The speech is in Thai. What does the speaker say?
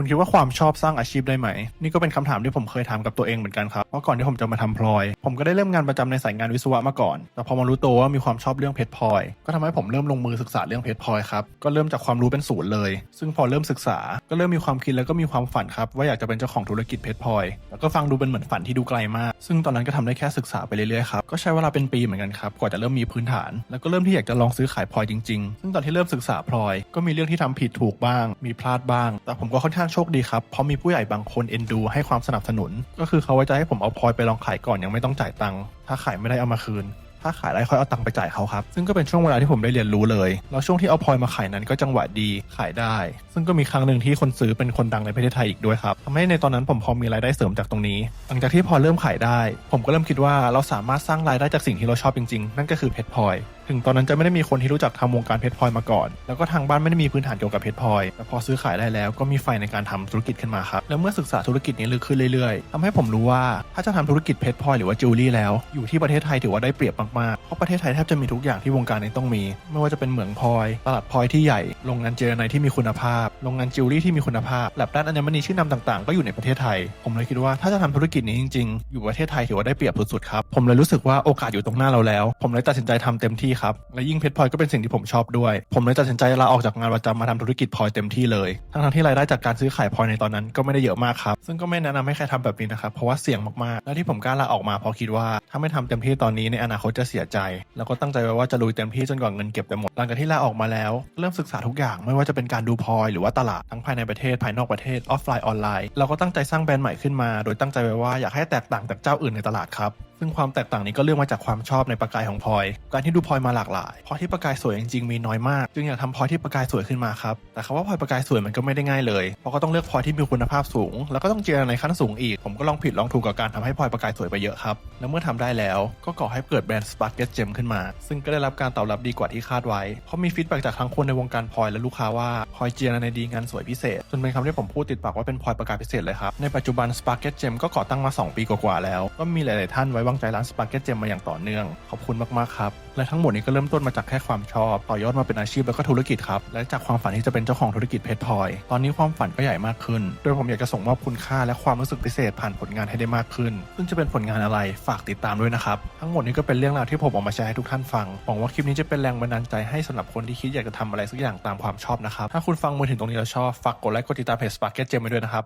คุณคิดว่าความชอบสร้างอาชีพได้ไหม นี่ก็เป็นคำถามที่ผมเคยถามกับตัวเองเหมือนกันครับเพราะก่อนที่ผมจะมาทำพลอย ผมก็ได้เริ่มงานประจำในสายงานวิศวะมาก่อน แต่พอมารู้ตัวว่ามีความชอบเรื่องเพชรพลอย ก็ทำให้ผมเริ่มลงมือศึกษาเรื่องเพชรพลอยครับ ก็เริ่มจากความรู้เป็นศูนย์เลย ซึ่งพอเริ่มศึกษา ก็เริ่มมีความคิดแล้วก็มีความฝันครับว่าอยากจะเป็นเจ้าของธุรกิจเพชรพลอย แล้วก็ฟังดูเป็นเหมือนฝันที่ดูไกลมาก ซึ่งตอนนั้นก็ทำได้แค่ศึกษาไปเรื่อยๆครับ ก็ใช้เวลาเป็นปีเหมือนกันครับ กว่าจะเริ่มมีพื้นฐาน แล้วก็เริ่มที่อยากจะลองซื้อขายพลอยจริง ๆ ซึ่งตอนที่เริ่มศึกษาพลอย ก็มีเรื่องที่ทำผิดถูกบ้าง มีพลาดบ้าง แต่ผมก็ค่อนข้างโชคดีครับเพราะมีผู้ใหญ่บางคนเอ็นดูให้ความสนับสนุน ก็คือเขาไว้ใจให้ผมเอาพลอยไปลองขายก่อนยังไม่ต้องจ่ายตังค์ถ้าขายไม่ได้เอามาคืน ถ้าขายได้ค่อยเอาตังค์ไปจ่ายเขาครับ ซึ่งก็เป็นช่วงเวลาที่ผมได้เรียนรู้เลยแล้วช่วงที่เอาพลอยมาขายนั้นก็จังหวะดีขายได้ ซึ่งก็มีครั้งหนึ่งที่คนซื้อเป็นคนดังในประเทศไทยอีกด้วยครับทำให้ในตอนนั้นผมพอมีรายได้เสริมจากตรงนี้ หลังจากที่พอเริ่มขายได้ ผมก็เริ่มคิดว่าเราสามารถสร้างรายได้จากสิ่งที่เราชอบจริงๆ นั่นก็คือเพชรพลอย ถึงตอนนั้นจะไม่ได้มีคนที่รู้จักทำวงการเพชรพลอยมาก่อน แล้วก็ทางบ้านไม่ได้มีพื้นฐานเกี่ยวกับเพชรพลอยแต่พอซื้อขายได้แล้วก็มีไฟในการทำธุรกิจขึ้นมาครับแล้วเมื่อศึกษาธุรกิจนี้ลึกขึ้นเรื่อยๆทำให้ผมรู้ว่าถ้าจะทำธุรกิจเพชรพลอยหรือว่าจิวเวลรี่แล้ว อยู่ที่ประเทศไทยถือว่าได้เปรียบมากๆเพราะประเทศไทยแทบจะมีทุกอย่างที่วงการนี้ต้องมี ไม่ว่าจะเป็นเหมืองพลอยตลาดพลอยที่ใหญ่โรงงานเจรไนที่มีคุณภาพโรงงานจิวเวลรี่ที่มีคุณภาพแลบด้านอัญมณีชื่อนำต่างๆ ก็อยู่ในประเทศไทย ผมเลยคิดว่าถ้าจะทำธุรกิจนี้จริง ๆ อยู่ประเทศไทยถือว่าได้เปรียบสุดๆครับผมเลยรู้สึกว่าโอกาสอยู่ตรงหน้าเราแล้ว ผมเลยตัดสินใจทำเต็มที่ครับ และยิ่งเพชรพลอยก็เป็นสิ่งที่ผมชอบด้วย ผมเลยตัดสินใจลาออกจากงานประจำมาทำธุรกิจพลอยเต็มที่เลย ทั้งๆที่รายได้จากการซื้อขายพลอยในตอนนั้นก็ไม่ได้เยอะมากครับ ซึ่งก็ไม่แนะนำให้ใครทำแบบนี้นะครับ เพราะว่าเสี่ยงมากๆ และที่ผมกล้าลาออกมาเพราะคิดว่าถ้าไม่ทำเต็มที่ตอนนี้ในอนาคตจะเสียใจ แล้วก็ตั้งใจไว้ว่าจะลุยเต็มที่จนกว่าเงินเก็บจะหมด หลังจากที่ลาออกมาแล้ว เริ่มศึกษาทุกอย่างไม่ว่าจะเป็นการดูพลอยหรือว่าตลาดทั้งภายในประเทศภายนอกประเทศออฟไลน์ออนไลน์เราก็ตั้งใจสร้างแบรนด์ใหม่ขึ้นมา โดยตั้งใจไว้ว่าอยากให้แตกต่างจากเจ้าอื่นในตลาดครับ ซึ่งความแตกต่างนี้ก็เรื่องมาจากความชอบในประกายของพลอย การที่ดูพลอยมาหลากหลายพลอยที่ประกายสวยจริงๆมีน้อยมาก จึงอยากทำพลอยที่ประกายสวยขึ้นมาครับ แต่คำว่าพลอยประกายสวยมันก็ไม่ได้ง่ายเลย เพราะก็ต้องเลือกพลอยที่มีคุณภาพสูง แล้วก็ต้องเจรในขั้นสูงอีก ผมก็ลองผิดลองถูกกับการทำให้พลอยประกายสวยไปเยอะครับ แล้วเมื่อทำได้แล้วก็ก่อให้เกิดแบรนด์ Sparket Gem ขึ้นมา ซึ่งก็ได้รับการตอบรับดีกว่าที่คาดไว้ เพราะมีฟีดแบ็กจากทั้งคนในวงการพลอยและลูกค้าว่าพลอยเจรในดีงานสวยพิเศษ จนเป็นคำที่ผมพูดติดปากว่าเป็นพลอยประกายพิเศษเลยครับ ในปัจจุบัน Sparket Gem ก็ก่อตั้งมา 2 ปีกว่าๆแล้ว ก็มีหลาย ๆ ท่านไว้วางใจร้าน Sparket Gem มาอย่างต่อเนื่อง ขอบคุณมากๆครับ และทั้งหมดนี้ก็เริ่มต้นมาจากแค่ความชอบ ต่อยอดมาเป็นอาชีพแล้วก็ธุรกิจครับ และจากความฝันที่จะเป็นเจ้าของธุรกิจเพชรพลอย ตอนนี้ความฝันก็ใหญ่มากขึ้น โดยผมอยากจะส่งมอบคุณค่าและความรู้สึกพิเศษผ่านผลงานให้ได้มากขึ้น ซึ่งจะเป็นผลงานอะไรฝากติดตามด้วยนะครับ ทั้งหมดนี้ก็เป็นเรื่องราวที่ผมออกมาแชร์ให้ทุกท่านฟัง หวังว่าคลิปนี้จะเป็นแรงบันดาลใจให้สำหรับคนที่คิดอยากจะทำอะไรสักอย่างตามความชอบนะครับ ถ้าคุณฟังมาถึงตรงนี้แล้วชอบ ฝากกดไลค์ กดติดตามเพจ Sparket Gem ไว้ด้วยนะครับ